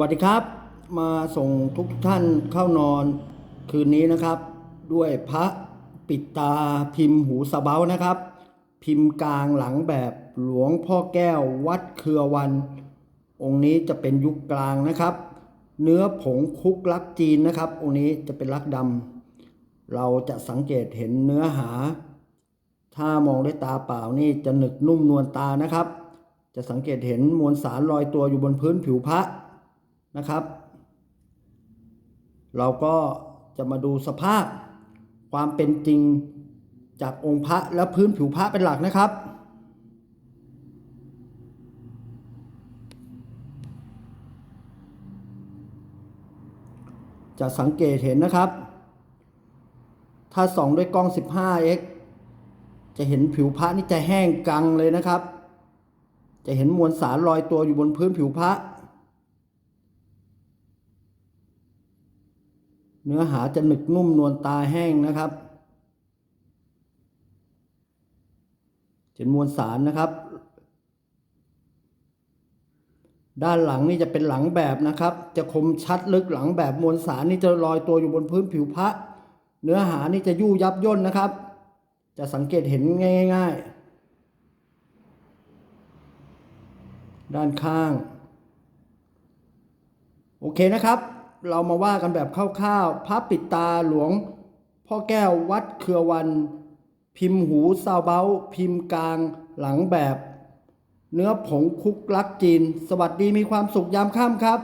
วัสดีครับ มาส่งทุกท่านเข้านอนคืนนี้นะครับ ด้วยพระปิดตาพิมพ์หูสะเบานะครับ พิมพ์กลางหลังแบบหลวงพ่อแก้ววัดเครือวัน องค์นี้จะเป็นยุคกลางนะครับ เนื้อผงคุกลักจีนนะครับ องค์นี้จะเป็นลักดำเราจะสังเกตเห็นเนื้อหา ถ้ามองด้วยตาเปล่านี่จะหนึกนุ่มนวลตานะครับ จะสังเกตเห็นมวลสารลอยตัวอยู่บนพื้นผิวพระ นะครับ เราก็จะมาดูสภาพความเป็นจริงจากองค์พระและพื้นผิวพระเป็นหลักนะครับ จะสังเกตเห็นนะครับ ถ้าส่องด้วยกล้อง 15x จะเห็นผิวพระนี่จะแห้งกังเลยนะครับ จะเห็นมวลสารลอยตัวอยู่บนพื้นผิวพระ เนื้อหาจะหนึกนุ่มนวลตาแห้งนะครับเห็นมวลสารนะครับ ด้านหลังนี่จะเป็นหลังแบบนะครับ จะคมชัดลึกหลังแบบมวลสารนี่จะลอยตัวอยู่บนพื้นผิวพระเนื้อหานี่จะยู่ยับย่นนะครับ จะสังเกตเห็นง่าย ๆ ด้านข้าง โอเคนะครับ เรามาว่ากันแบบคร่าวๆพระปิดตาหลวง พ่อแก้ววัดเครือวัน พิมพ์หูซาวเบาพิมพ์กลางหลังแบบ เนื้อผงคุกลักจีน สวัสดีมีความสุขยามค่ำครับ